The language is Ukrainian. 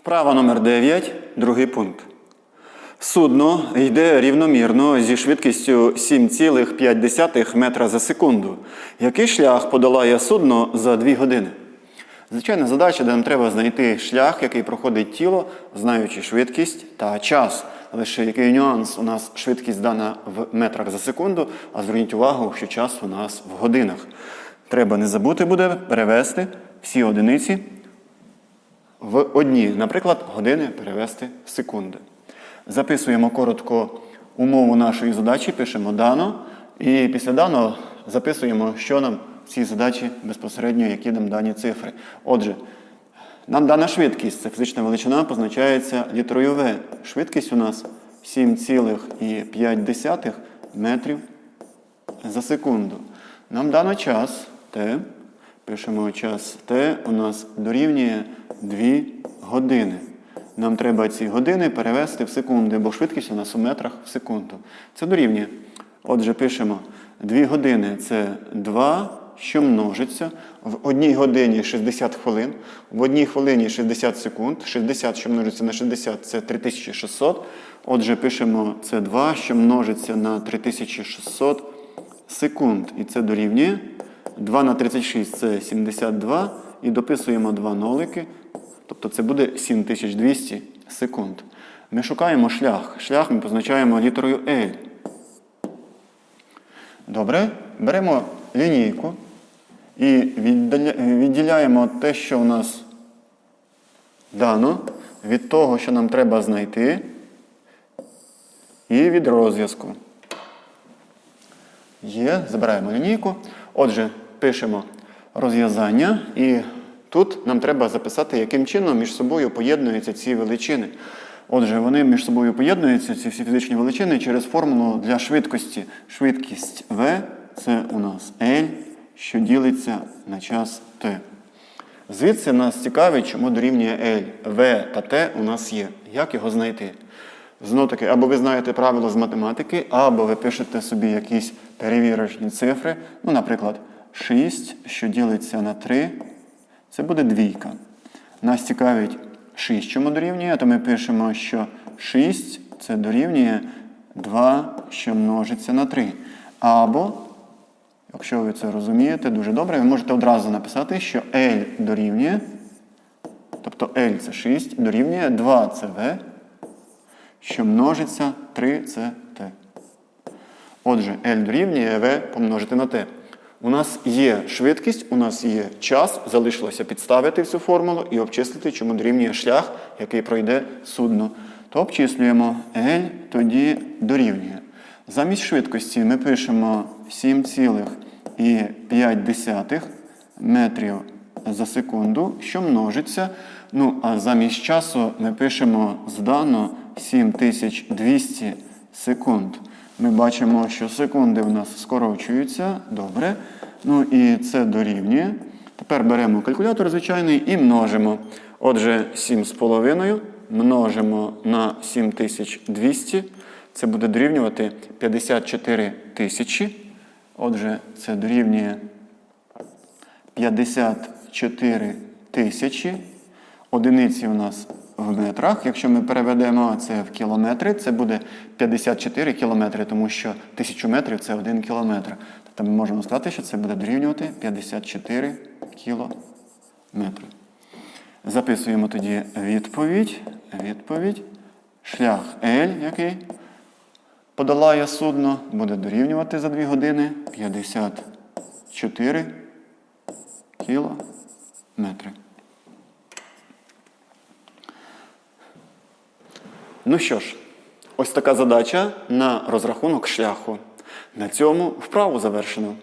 Вправа номер 9, другий пункт. Судно йде рівномірно зі швидкістю 7,5 метра за секунду. Який шлях подолає судно за 2 години? Звичайна задача, де нам треба знайти шлях, який проходить тіло, знаючи швидкість та час. Лише який нюанс? У нас швидкість дана в метрах за секунду, а зверніть увагу, що час у нас в годинах. Треба не забути буде перевести всі одиниці в одні, наприклад, години перевести в секунди. Записуємо коротко умову нашої задачі, пишемо дано, і після даного записуємо, що нам в цій задачі безпосередньо, які нам дані цифри. Отже, нам дана швидкість, це фізична величина, позначається літерою В. Швидкість у нас 7,5 метрів за секунду. Нам дано час Т. Пишемо час Т у нас дорівнює 2 години. Нам треба ці години перевести в секунди, бо швидкість у нас у метрах в секунду. Це дорівнює. Отже, пишемо 2 години це 2, що множиться. В одній годині 60 хвилин, в одній хвилині 60 секунд. 60, що множиться на 60, це 3600. Отже, пишемо це 2, що множиться на 3600 секунд. І це дорівнює. 2 на 36 це 72. І дописуємо 2 нолики. Тобто це буде 7200 секунд. Ми шукаємо шлях. Шлях ми позначаємо літерою L. Добре, беремо лінійку і відділяємо те, що у нас дано, від того, що нам треба знайти, і від розв'язку. Є, забираємо лінійку. Отже, пишемо розв'язання, і тут нам треба записати, яким чином між собою поєднуються ці величини. Отже, вони між собою поєднуються, ці всі фізичні величини, через формулу для швидкості. Швидкість V це у нас L, що ділиться на час T. Звідси нас цікавить, чому дорівнює L. V та T у нас є. Як його знайти? Знову таки, або ви знаєте правила з математики, або ви пишете собі якісь перевірочні цифри. Ну, наприклад, 6, що ділиться на 3, це буде двійка. Нас цікавить 6, чому дорівнює, то ми пишемо, що 6 це дорівнює 2, що множиться на 3. Або, якщо ви це розумієте дуже добре, ви можете одразу написати, що L дорівнює, тобто L це 6, дорівнює 2 це V, що множиться 3 це T. Отже, L дорівнює V помножити на T. У нас є швидкість, у нас є час, залишилося підставити цю формулу і обчислити, чому дорівнює шлях, який пройде судно. То обчислюємо L тоді дорівнює. Замість швидкості ми пишемо 7,5 метрів за секунду, що множиться. Ну, а замість часу ми пишемо здано 7200 секунд. Ми бачимо, що секунди у нас скорочуються. Добре. Ну і це дорівнює. Тепер беремо калькулятор звичайний і множимо. Отже, 7,5 множимо на 7200. Це буде дорівнювати 54 тисячі. Отже, це дорівнює 54 тисячі. Одиниці у нас в метрах. Якщо ми переведемо це в кілометри, це буде 54 кілометри, тому що 1000 метрів це 1 кілометр. Тобто ми можемо сказати, що це буде дорівнювати 54 кілометри. Записуємо тоді відповідь. Відповідь. Шлях L, який подолає судно, буде дорівнювати за 2 години 54 кілометри. Ну що ж, ось така задача на розрахунок шляху. На цьому вправу завершено.